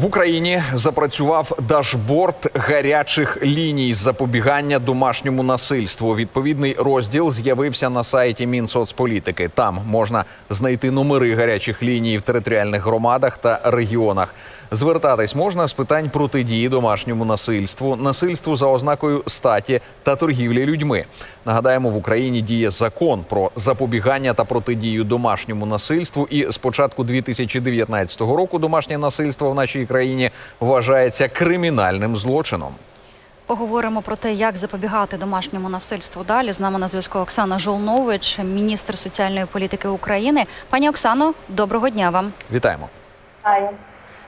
В Україні запрацював дашборд гарячих ліній з запобігання домашньому насильству. Відповідний розділ з'явився на сайті Мінсоцполітики. Там можна знайти номери гарячих ліній в територіальних громадах та регіонах. Звертатись можна з питань протидії домашньому насильству, насильству за ознакою статі та торгівлі людьми. Нагадаємо, в Україні діє закон про запобігання та протидію домашньому насильству. І з початку 2019 року домашнє насильство в нашій країні вважається кримінальним злочином. Поговоримо про те, як запобігати домашньому насильству. Далі з нами на зв'язку Оксана Жолнович, міністр соціальної політики України. Пані Оксано, доброго дня вам. Вітаємо. Вітаю.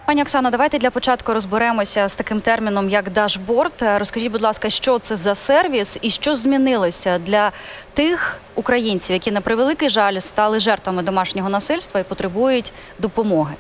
Пані Оксано, давайте для початку розберемося з таким терміном, як дашборд. Розкажіть, будь ласка, що це за сервіс і що змінилося для тих українців, які на превеликий жаль стали жертвами домашнього насильства і потребують допомоги.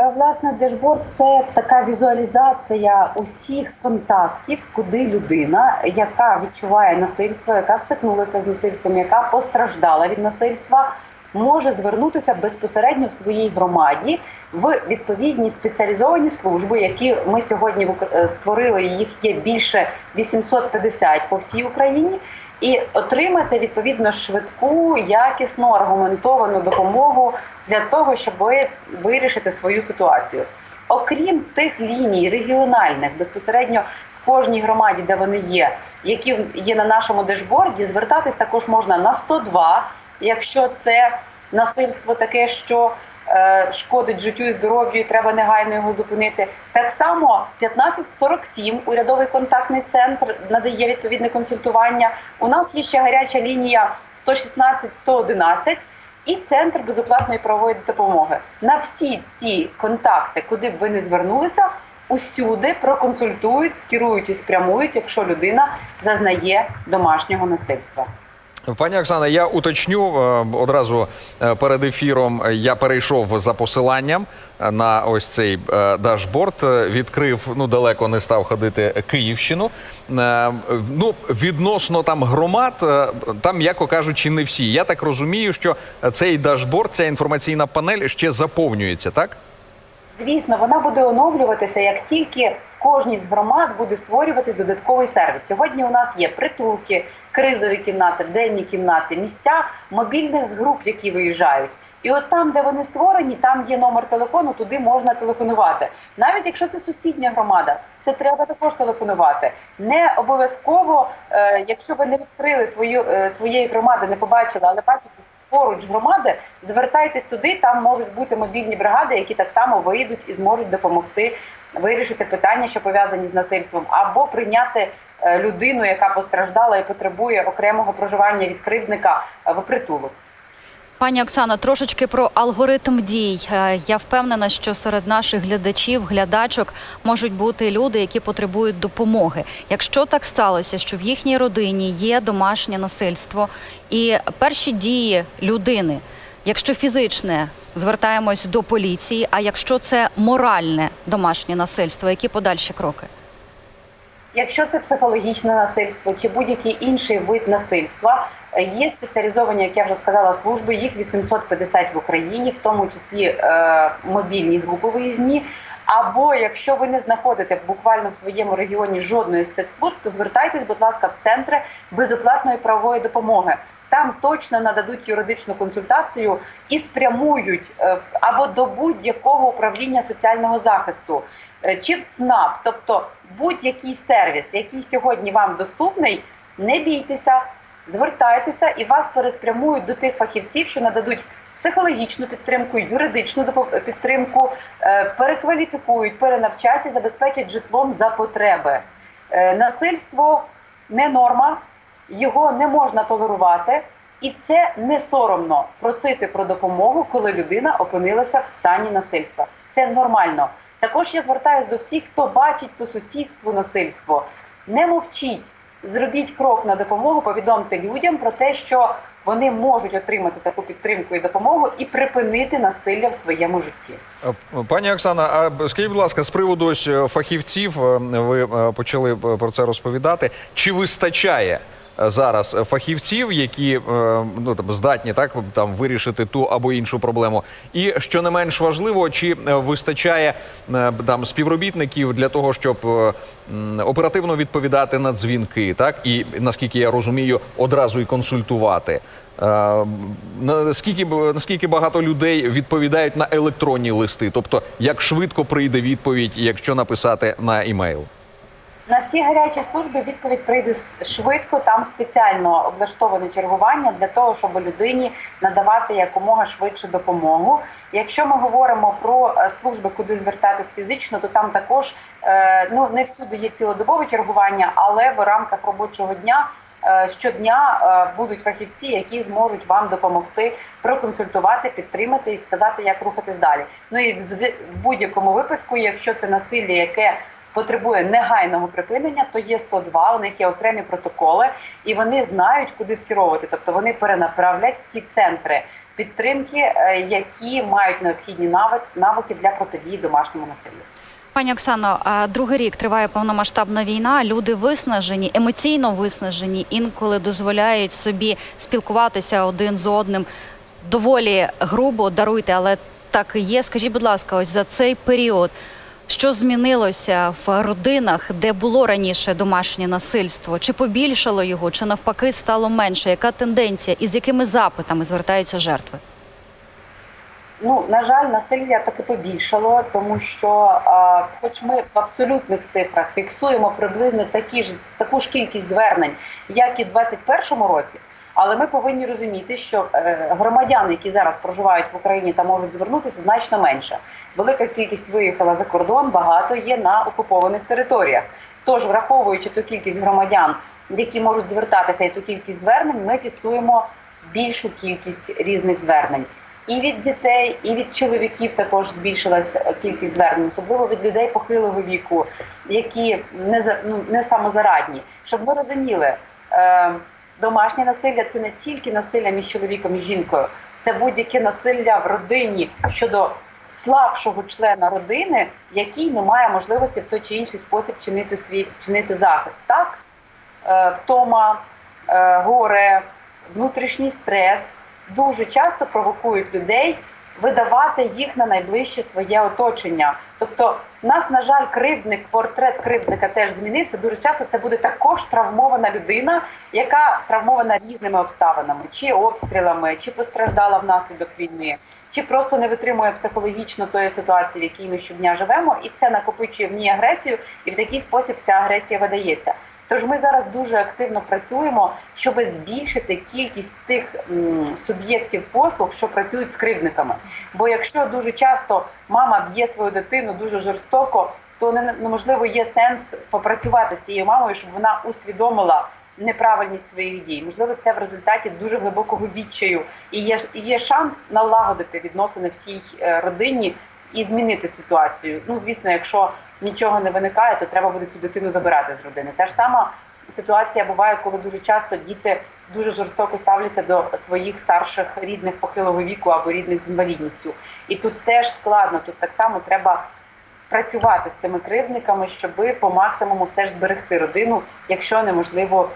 Е, Власне, дешборд це така візуалізація усіх контактів, куди людина, яка відчуває насильство, яка стикнулася з насильством, яка постраждала від насильства, може звернутися безпосередньо в своїй громаді в відповідні спеціалізовані служби, які ми сьогодні е, створили. Їх є більше 850 по всій Україні. І отримати відповідно швидку, якісну, аргументовану допомогу для того, щоб вирішити свою ситуацію. Окрім тих ліній регіональних, безпосередньо в кожній громаді, де вони є, які є на нашому дешборді, звертатись також можна на 102, якщо це насильство таке, що шкодить життю і здоров'ю, і треба негайно його зупинити. Так само 1547 урядовий контактний центр надає відповідне консультування. У нас є ще гаряча лінія 116 111 і центр безоплатної правової допомоги. На всі ці контакти, куди б ви не звернулися, усюди проконсультують, скерують і спрямують, якщо людина зазнає домашнього насильства. Пані Оксана, я уточню е, одразу е, перед ефіром. е, Я перейшов за посиланням на ось цей дашборд. Відкрив ну далеко не став ходити Київщину. Ну відносно там громад, там, м'яко кажучи, не всі. Я так розумію, що цей дашборд, ця інформаційна панель ще заповнюється, так? Звісно, вона буде оновлюватися, як тільки кожній з громад буде створювати додатковий сервіс. Сьогодні у нас є притулки, кризові кімнати, денні кімнати, місця мобільних груп, які виїжджають. І от там, де вони створені, там є номер телефону, туди можна телефонувати. Навіть якщо це сусідня громада, це треба також телефонувати. Не обов'язково, е, якщо ви не відкрили свою е, своєї громади, не побачили, але бачите поруч громади, звертайтесь туди. Там можуть бути мобільні бригади, які так само вийдуть і зможуть допомогти вирішити питання, що пов'язані з насильством, або прийняти е, людину, яка постраждала і потребує окремого проживання від кривдника е, в притулок. Пані Оксано, трошечки про алгоритм дій. Е, Я впевнена, що серед наших глядачів, глядачок можуть бути люди, які потребують допомоги. Якщо так сталося, що в їхній родині є домашнє насильство, і перші дії людини, якщо фізичне, звертаємось до поліції. А якщо це моральне домашнє насильство, які подальші кроки? Якщо це психологічне насильство чи будь-який інший вид насильства, е, є спеціалізовані, як я вже сказала, служби. Їх 850 в Україні, в тому числі е, мобільні групи виїзні. Або якщо ви не знаходите буквально в своєму регіоні жодної з цих служб, то звертайтесь, будь ласка, в центри безоплатної правової допомоги. Там точно нададуть юридичну консультацію і спрямують е, або до будь-якого управління соціального захисту е, чи в ЦНАП, тобто будь-який сервіс, який сьогодні вам доступний, не бійтеся, звертайтеся і вас переспрямують до тих фахівців, що нададуть психологічну підтримку, юридичну підтримку, е, перекваліфікують, перенавчать і забезпечать житлом за потреби. Насильство не норма, його не можна толерувати, і це не соромно просити про допомогу, коли людина опинилася в стані насильства. Це нормально. Також я звертаюся до всіх, хто бачить по сусідству насильство. Не мовчіть, зробіть крок на допомогу, повідомте людям про те, що вони можуть отримати таку підтримку і допомогу і припинити насилля в своєму житті. Е, Пані Оксана, а скажіть, будь ласка, з приводу ось е, фахівців, е, ви почали про це розповідати. Чи вистачає зараз фахівців, які е, ну там здатні так там вирішити ту або іншу проблему. І що не менш важливо, чи е, вистачає е, там співробітників для того, щоб е, оперативно відповідати на дзвінки, так і наскільки я розумію, одразу і консультувати. Е, Наскільки наскільки багато людей відповідають на електронні листи? Тобто, як швидко прийде відповідь, якщо написати на імейл? На всі гарячі служби відповідь прийде швидко. Там спеціально облаштоване чергування для того, щоб людині надавати якомога швидше допомогу. Якщо ми говоримо про е, служби, куди звертатись фізично, то там також е, ну не всюди є цілодобове чергування, але в рамках робочого дня. е, Щодня будуть фахівці, які зможуть вам допомогти проконсультувати, підтримати і сказати, як рухатись далі. Ну і в будь-якому випадку, якщо це насилля, яке потребує негайного припинення, то є 102, у них є окремі протоколи, і вони знають, куди скеровувати. Тобто вони перенаправлять в ті центри підтримки, е, які мають необхідні навик- навики для протидії домашньому насиллю. Пані Оксано, другий рік триває повномасштабна війна. Люди виснажені, емоційно виснажені, інколи дозволяють собі спілкуватися один з одним доволі грубо даруйте, але так і є. Скажіть, будь ласка, ось за цей період. Що змінилося в родинах, де було раніше домашнє насильство? Чи побільшало його, чи навпаки стало менше? Яка тенденція і з якими запитами звертаються жертви? Ну на жаль, насилля таки побільшало, тому що, а, хоч ми в абсолютних цифрах фіксуємо приблизно такі ж таку ж кількість звернень, як і в 2021 році. Але ми повинні розуміти, що е, громадян, які зараз проживають в Україні та можуть звернутися, значно менше. Велика кількість виїхала за кордон, багато є на окупованих територіях. Тож, враховуючи ту кількість громадян, які можуть звертатися, і ту кількість звернень, ми фіксуємо більшу кількість різних звернень. І від дітей, і від чоловіків також збільшилась кількість звернень, особливо від людей похилого віку, які не ну, не самозарадні. Щоб ми розуміли, е, домашнє насилля це не тільки насилля між чоловіком і жінкою, це будь-яке насилля в родині щодо слабшого члена родини, який не має можливості в той чи інший спосіб чинити свій чинити захист. Так, е, втома, е, горе, внутрішній стрес дуже часто провокують людей видавати їх на найближче своє оточення. Тобто, в нас, на жаль, кривдник, портрет кривдника теж змінився. Дуже часто це буде також травмована людина, яка травмована різними обставинами, чи обстрілами, чи постраждала внаслідок війни, чи просто не витримує психологічно тої ситуації, в якій ми щодня живемо, і це накопичує в ній агресію, і в такий спосіб ця агресія видається. Тож ми зараз дуже активно працюємо, щоб збільшити кількість тих суб'єктів послуг, що працюють з кривдниками. Бо якщо дуже часто мама б'є свою дитину дуже жорстоко, то неможливо є сенс попрацювати з цією мамою, щоб вона усвідомила неправильність своїх дій. Можливо, це в результаті дуже глибокого відчаю, і є і є шанс налагодити відносини в тій е, родині і змінити ситуацію. Ну звісно, якщо нічого не виникає, то треба буде цю дитину забирати з родини. Та ж сама ситуація буває, коли дуже часто діти дуже жорстоко ставляться до своїх старших рідних похилого віку або рідних з інвалідністю. І тут теж складно. Тут так само треба працювати з цими кривдниками, щоб по максимуму все ж зберегти родину. Якщо неможливо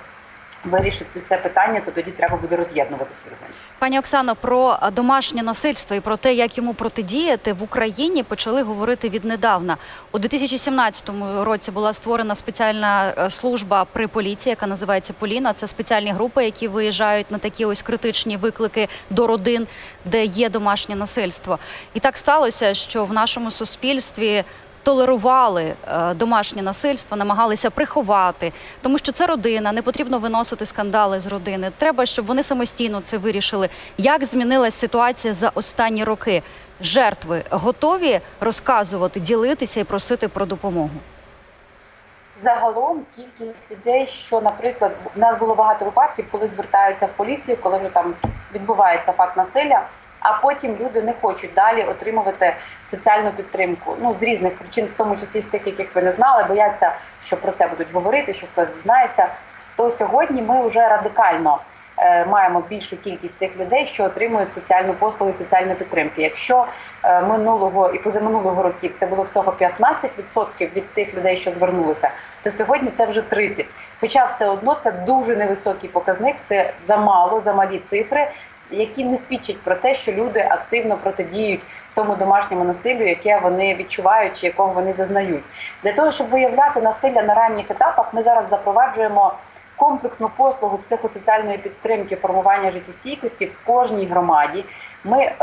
вирішити це питання, то тоді треба буде роз'єднувати цю родину. Пані Оксано, про домашнє насильство і про те, як йому протидіяти в Україні, почали говорити віднедавна. У 2017 році була створена спеціальна е, служба при поліції, яка називається Поліна. Це спеціальні групи, які виїжджають на такі ось критичні виклики до родин, де є домашнє насильство. І так сталося, що в нашому суспільстві. Толерували е, домашнє насильство, намагалися приховати, тому що це родина, не потрібно виносити скандали з родини. Треба, щоб вони самостійно це вирішили. Як змінилась ситуація за останні роки? Жертви готові розказувати, ділитися і просити про допомогу. Загалом кількість людей, що, наприклад, в нас було багато випадків, коли звертаються в поліцію, коли вже там відбувається факт насилля, а потім люди не хочуть далі отримувати соціальну підтримку. Ну з різних причин, в тому числі з тих, яких ви не знали, бояться, що про це будуть говорити, що хтось дізнається. То сьогодні ми вже радикально е, маємо більшу кількість тих людей, що отримують соціальну послугу і соціальну підтримку. Якщо е, минулого і позаминулого років це було всього 15% від тих людей, що звернулися, то сьогодні це вже 30%. Хоча все одно це дуже невисокий показник, це замало, замалі цифри, які не свідчать про те, що люди активно протидіють тому домашньому насиллю, яке вони відчувають чи якого вони зазнають. Для того щоб виявляти насилля на ранніх етапах, ми зараз запроваджуємо комплексну послугу психосоціальної підтримки формування життєстійкості в кожній громаді. Ми е,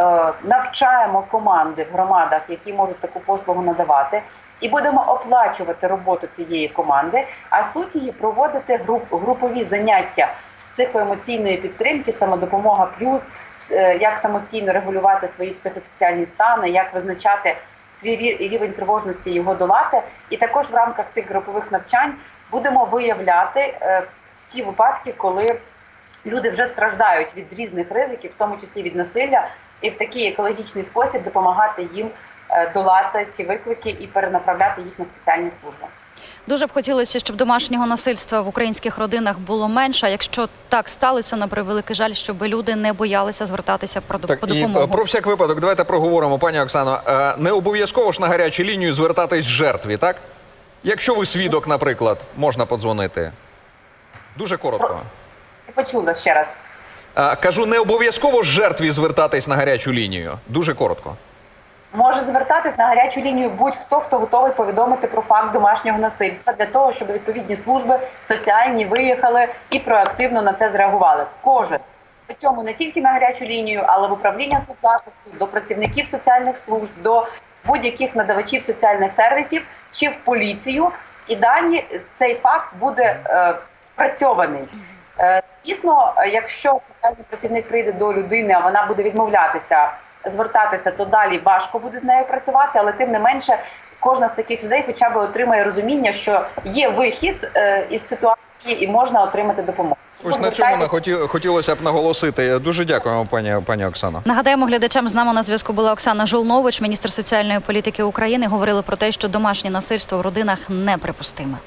навчаємо команди в громадах, які можуть таку послугу надавати, і будемо оплачувати роботу цієї команди. А суть її проводити груп, групові заняття психоемоційної підтримки, самодопомога плюс, е, як самостійно регулювати свої психосоціальні стани, як визначати свій рівень тривожності, його долати. І також в рамках тих групових навчань будемо виявляти е, ті випадки, коли люди вже страждають від різних ризиків, в тому числі від насилля, і в такий екологічний спосіб допомагати їм е, долати ці виклики і перенаправляти їх на спеціальні служби. Дуже б хотілося, щоб домашнього насильства в українських родинах було менше. Якщо так сталося, на превеликий жаль, щоб люди не боялися звертатися про, Так, по допомогу. е, про всяк випадок, давайте проговоримо, пані Оксано. Е, Не обов'язково ж на гарячу лінію звертатись жертві, так? Якщо ви свідок, наприклад, можна подзвонити. Дуже коротко. Почула ще раз. Е, Кажу, не обов'язково жертві звертатись на гарячу лінію. Дуже коротко. Може звертатись на гарячу лінію будь-хто, хто готовий повідомити про факт домашнього насильства для того, щоб відповідні служби соціальні виїхали і проактивно на це зреагували. Кожен причому не тільки на гарячу лінію, але в управління соцзахисту, до працівників соціальних служб, до будь-яких надавачів соціальних сервісів чи в поліцію. І дані цей факт буде е, працьований. Е, Звісно, якщо соціальний працівник прийде до людини, а вона буде відмовлятися звертатися, то далі важко буде з нею працювати, але тим не менше, кожна з таких людей хоча б отримає розуміння, що є вихід е, із ситуації і можна отримати допомогу. Ось на цьому не хоті- хотілося б наголосити. Дуже дякуємо, пані, пані Оксано. Нагадаємо глядачам, з нами на зв'язку була Оксана Жолнович, міністр соціальної політики України. Говорили про те, що домашнє насильство в родинах неприпустиме.